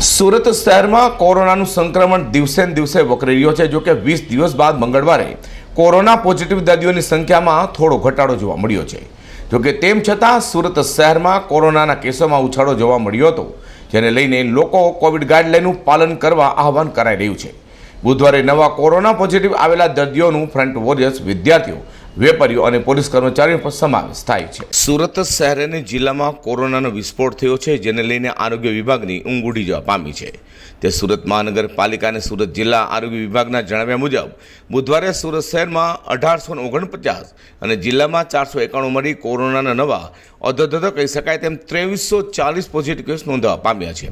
સુરત શહેરમાં કોરોનાનું સંક્રમણ દિવસે દિવસે વકરી રહ્યો છે. જોકે વીસ દિવસ બાદ મંગળવારે કોરોના પોઝિટિવ દર્દીઓની સંખ્યામાં થોડો ઘટાડો જોવા મળ્યો છે. જોકે તેમ છતાં સુરત શહેરમાં કોરોનાના કેસોમાં ઉછાળો જોવા મળ્યો હતો, જેને લઈને લોકો કોવિડ ગાઈડલાઈનનું પાલન કરવા આહવાન કરાઈ રહ્યું છે. બુધવારે નવા કોરોના પોઝિટિવ આવેલા દર્દીઓનું ફ્રન્ટ વોરિયર્સ વિદ્યાર્થીઓ વેપારીઓ અને પોલીસ કર્મચારીઓ પર સમાવેશ થાય છે. સુરત શહેર અને જિલ્લામાં કોરોનાનો વિસ્ફોટ થયો છે, જેને લઈને આરોગ્ય વિભાગની ઊંઘ ઉડી જવા પામી છે. તે સુરત મહાનગરપાલિકા અને સુરત જિલ્લા આરોગ્ય વિભાગના જણાવ્યા મુજબ, બુધવારે સુરત શહેરમાં અઢારસો ઓગણપચાસ અને જિલ્લામાં ચારસો એકાણું મળી કોરોનાના નવા. અધધધ કહી શકાય તેમ ત્રેવીસો ચાલીસ પોઝિટિવ કેસ નોંધવા પામ્યા છે.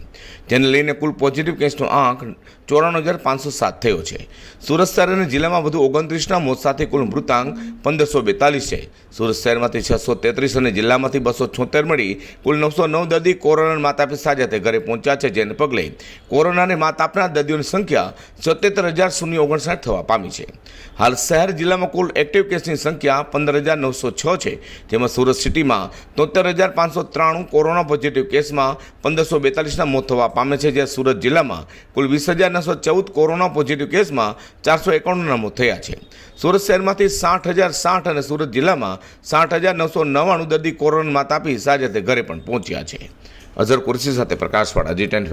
જેને લઈને કુલ પોઝિટિવ કેસનો આંક ચોરાણું હજાર પાંચસો સાત થયો છે. સુરત શહેર અને જિલ્લામાં વધુ ઓગણત્રીસના મોત સાથે કુલ મૃતાંક પંદરસો બેતાલીસ છે. સુરત શહેરમાંથી છસો તેત્રીસ અને જિલ્લામાંથી બસો છોતેર મળી કુલ નવસો નવ દર્દી કોરોના માતા પિતા સાથે ઘરે પહોંચ્યા છે, જેને પગલે કોરોનાને માત આપનાર દર્દીઓની સંખ્યા સત્યોતેર હજાર શૂન્ય ઓગણસાઠ થવા પામી છે. હાલ શહેર જિલ્લામાં કુલ એક્ટિવ કેસની સંખ્યા પંદર હજાર નવસો છ છે. જેમાં સુરત સિટીમાં તોતેર હજાર પાંચસો ત્રાણું કોરોના પોઝિટિવ કેસમાં પંદરસો બેતાલીસના મોત થવા પામે છે. જ્યારે સુરત જિલ્લામાં કુલ વીસ હજાર નવસો ચૌદ કોરોના પોઝિટિવ કેસમાં ચારસો એકાણુંના મોત થયા છે. સુરત શહેરમાંથી સાઠ હજાર સાઠ અને સુરત જિલ્લામાં સાઠ હજાર નવસો નવ્વાણું દર્દી કોરોના માત આપી સાજા ઘરે પણ પહોંચ્યા છે. અઝર કુરશી સાથે પ્રકાશવાળા જી ટેન